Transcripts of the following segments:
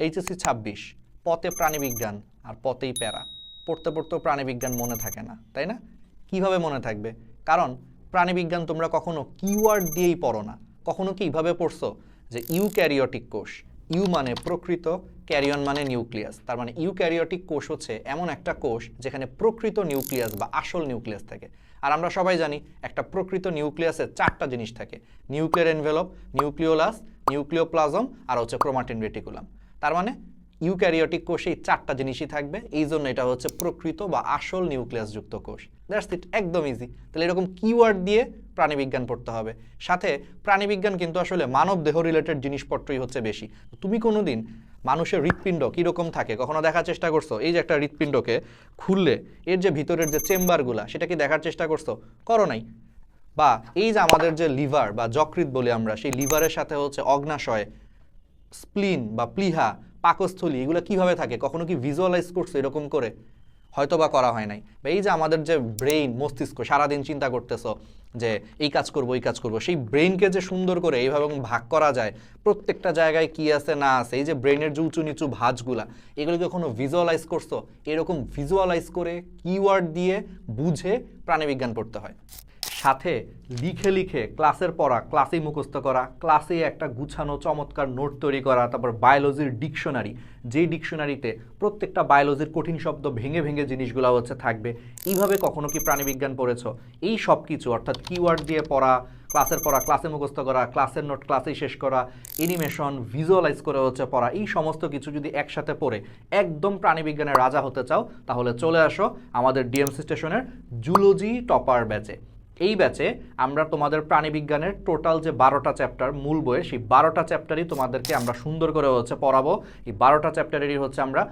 HSC ছাব্বিশ, পথে প্রাণীবিজ্ঞান আর পথেই প্যারা। পড়তে পড়তেও প্রাণীবিজ্ঞান মনে থাকে না, তাই না? কীভাবে মনে থাকবে? কারণ প্রাণীবিজ্ঞান তোমরা কখনো কিওয়ার্ড দিয়েই পড়ো না। কখনো কি এইভাবে পড়ছো যে ইউক্যারিওটিক কোষ, ইউ মানে প্রকৃত, ক্যারিয়ন মানে নিউক্লিয়াস। তার মানে ইউ ইউক্যারিওটিক কোষ হচ্ছে এমন একটা কোষ যেখানে প্রকৃত নিউক্লিয়াস বা আসল নিউক্লিয়াস থাকে। আর আমরা সবাই জানি একটা প্রকৃত নিউক্লিয়াসের চারটা জিনিস থাকে। নিউক্লিয়ার এনভেলপ, নিউক্লিওলাস, নিউক্লিওপ্লাজম আর হচ্ছে ক্রোমাটিন রেটিকুলাম। তার মানে ইউক্যারিওটিক কোষে এই চারটা জিনিসই থাকবে। এই জন্য এটা হচ্ছে প্রকৃত বা আসল নিউক্লিয়াসযুক্ত কোষ। দ্যাটস ইট, একদম ইজি তাহলে এরকম কিওয়ার্ড দিয়ে প্রাণীবিজ্ঞান পড়তে হবে। সাথে প্রাণীবিজ্ঞান কিন্তু আসলে মানব দেহ রিলেটেড জিনিসপত্রই হচ্ছে বেশি। তুমি কোনো দিন মানুষের হৃৎপিণ্ড কীরকম থাকে, কখনো দেখার চেষ্টা করছ? এই যে একটা হৃৎপিণ্ডকে খুললে, এর যে ভিতরের যে চেম্বারগুলা, সেটা কি দেখার চেষ্টা করছ? করো নাই। বা এই যে আমাদের যে লিভার বা যকৃত বলি আমরা, সেই লিভারের সাথে হচ্ছে অগ্নাশয় স্প্লিন বা প্লিহা, পাকস্থলী, এগুলো কীভাবে থাকে? কখনো কি ভিজুয়ালাইজ করছ এরকম করে? হয়তো বা করা হয় নাই। বা এই যে আমাদের যে ব্রেইন মস্তিষ্ক, সারাদিন চিন্তা করতেছো যে এই কাজ করব এই কাজ করব, সেই ব্রেইনকে যে সুন্দর করে এইভাবে ভাগ করা যায়, প্রত্যেকটা জায়গায় কি আছে না আছে, এই যে ব্রেইনের যে উঁচু নিচু ভাঁজগুলা, এগুলো কখনো ভিজুয়ালাইজ করছ? এরকম ভিজুয়ালাইজ করে কিওয়ার্ড দিয়ে বুঝে প্রাণীবিজ্ঞান পড়তে হয়। সাথে লিখে লিখে ক্লাসের পড়া, ক্লাসেই মুখস্থ করা, ক্লাসে একটা গুছানো, চমৎকার নোট তৈরি করা, তারপর বায়োলজির ডিকশনারি যেই ডিকশনারিতে প্রত্যেকটা বায়োলজির কঠিন শব্দ ভেঙে ভেঙে জিনিসগুলো হচ্ছে থাকবে। এইভাবে কখনো কি প্রাণীবিজ্ঞান পড়েছ? এই সব কিছু, অর্থাৎ কিওয়ার্ড দিয়ে পড়া, ক্লাসের পড়া, ক্লাসে মুখস্থ করা, ক্লাসের নোট ক্লাসেই শেষ করা অ্যানিমেশন ভিজুয়ালাইজ করে হচ্ছে পড়া, এই সমস্ত কিছু যদি একসাথে পড়ে, একদম প্রাণীবিজ্ঞানের রাজা হতে চাও, তাহলে চলে আসো আমাদের ডিএমসি স্টেশনের জুলজি টপার ব্যাচে এই ব্যাচে আমরা তোমাদের প্রাণীবিজ্ঞানের টোটাল যে বারোটা চ্যাপ্টার মূল বইয়ের সেই বারোটা চ্যাপ্টারই তোমাদেরকে আমরা সুন্দর করে হচ্ছে পড়াবো। এই বারোটা চ্যাপ্টারেরই হচ্ছে আমরা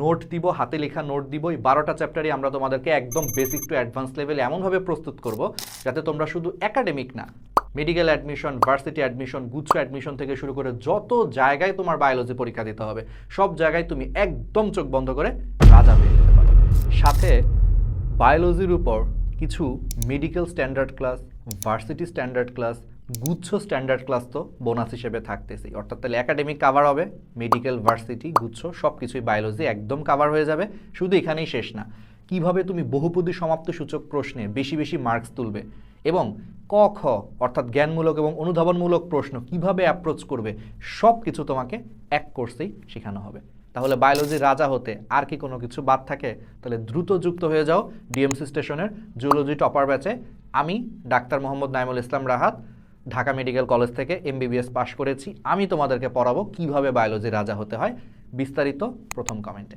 নোট দিব, হাতে লেখা নোট দিব। এই বারোটা চ্যাপ্টারই আমরা তোমাদেরকে একদম বেসিক টু অ্যাডভান্স লেভেলে এমনভাবে প্রস্তুত করব যাতে তোমরা শুধু একাডেমিক না মেডিকেল অ্যাডমিশন ভার্সিটি অ্যাডমিশন গুচ্ছ অ্যাডমিশন থেকে শুরু করে যত জায়গায় তোমার বায়োলজি পরীক্ষা দিতে হবে, সব জায়গায় তুমি একদম চোখ বন্ধ করে রাজা পেয়ে যেতে পারো। সাথে বায়োলজির উপর কিছু medical standard class varsity standard class গুচ্ছ স্ট্যান্ডার্ড ক্লাস তো বোনাস হিসেবে থাকতেছেই। অর্থাৎ তাহলে একাডেমিক কাভার হবে মেডিকেল ভার্সিটি গুচ্ছ সব কিছুই বায়োলজি একদম কাভার হয়ে যাবে, শুধু এখানেই শেষ না। কীভাবে তুমি বহুপদী সমাপ্ত সূচক প্রশ্নে বেশি বেশি মার্কস তুলবে এবং ক, খ, অর্থাৎ জ্ঞানমূলক এবং অনুধাবনমূলক প্রশ্ন কীভাবে অ্যাপ্রোচ করবে সব কিছু তোমাকে এক কোর্সেই শেখানো হবে। তাহলে বায়োলজির রাজা হতে আর কি কোনো কিছু বাদ থাকে? তাহলে দ্রুত যুক্ত হয়ে যাও ডিএমসি স্টেশনের জুলজি টপার ব্যাচে আমি doctor Mohammad Naimul Islam Rahat, Dhaka medical college থেকে এমবিবিএস পাশ করেছি। আমি তোমাদেরকে পড়াবো কীভাবে বায়োলজির রাজা হতে হয়। বিস্তারিত প্রথম কমেন্টে